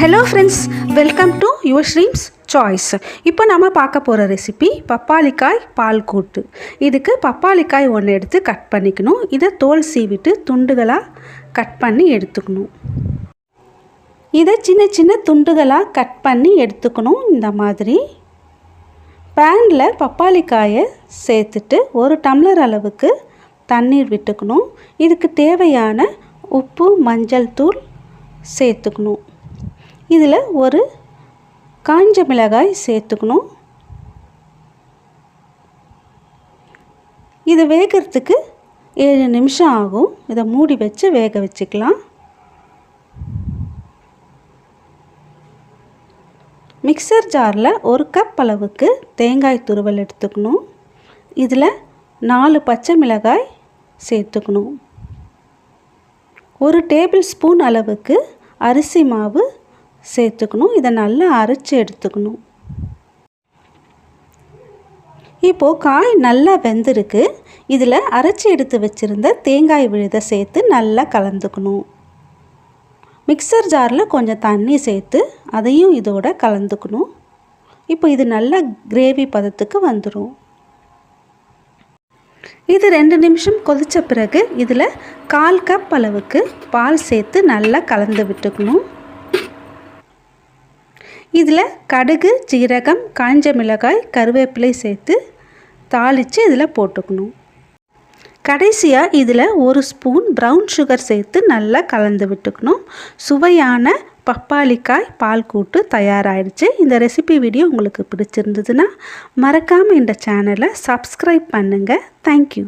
Hello friends welcome to your streams choice இப்போ நம்ம பார்க்க போகிற ரெசிபி பப்பாளிக்காய் பால் கூட்டு இதுக்கு பப்பாளிக்காய் ஒன்று எடுத்து கட் பண்ணிக்கணும். இதை தோல் சீவிட்டு துண்டுகளாக கட் பண்ணி எடுத்துக்கணும். இதை சின்ன சின்ன துண்டுகளாக கட் பண்ணி எடுத்துக்கணும் இந்த மாதிரி. பேனில் பப்பாளிக்காயை சேர்த்துட்டு ஒரு டம்ளர் அளவுக்கு தண்ணீர் விட்டுக்கணும். இதுக்கு தேவையான உப்பு மஞ்சள் தூள் சேர்த்துக்கணும். இதில் ஒரு காஞ்ச மிளகாய் சேர்த்துக்கணும். இது வேகிறதுக்கு ஏழு நிமிஷம் ஆகும். இதை மூடி வச்சு வேக வச்சுக்கலாம். மிக்சர் ஜாரில் ஒரு கப் அளவுக்கு தேங்காய் துருவல் எடுத்துக்கணும். இதில் நாலு பச்சை மிளகாய் சேர்த்துக்கணும். ஒரு டேபிள் ஸ்பூன் அளவுக்கு அரிசி மாவு சேர்த்துக்கணும். இதை நல்லா அரைச்சி எடுத்துக்கணும். இப்போது காய் நல்லா வெந்திருக்கு. இதில் அரைச்சி எடுத்து வச்சுருந்த தேங்காய் விழுதை சேர்த்து நல்லா கலந்துக்கணும். மிக்சர் ஜாரில் கொஞ்சம் தண்ணி சேர்த்து அதையும் இதோட கலந்துக்கணும். இப்போ இது நல்லா கிரேவி பதத்துக்கு வந்துடும் இது ரெண்டு நிமிஷம் கொதித்த பிறகு இதில் கால் கப் அளவுக்கு பால் சேர்த்து நல்லா கலந்து விட்டுக்கணும். இதில் கடுகு ஜீரகம் காஞ்ச மிளகாய் கருவேப்பிலை சேர்த்து தாளித்து இதில் போட்டுக்கணும். கடைசியாக இதில் ஒரு ஸ்பூன் ப்ரௌன் சுகர் சேர்த்து நல்லா கலந்து விட்டுக்கணும். சுவையான பப்பாளிக்காய் பால் கூட்டு தயாராகிடுச்சு. இந்த ரெசிபி வீடியோ உங்களுக்கு பிடிச்சிருந்ததுன்னா மறக்காமல் இந்த சேனலை சப்ஸ்கிரைப் பண்ணுங்கள் தேங்க்யூ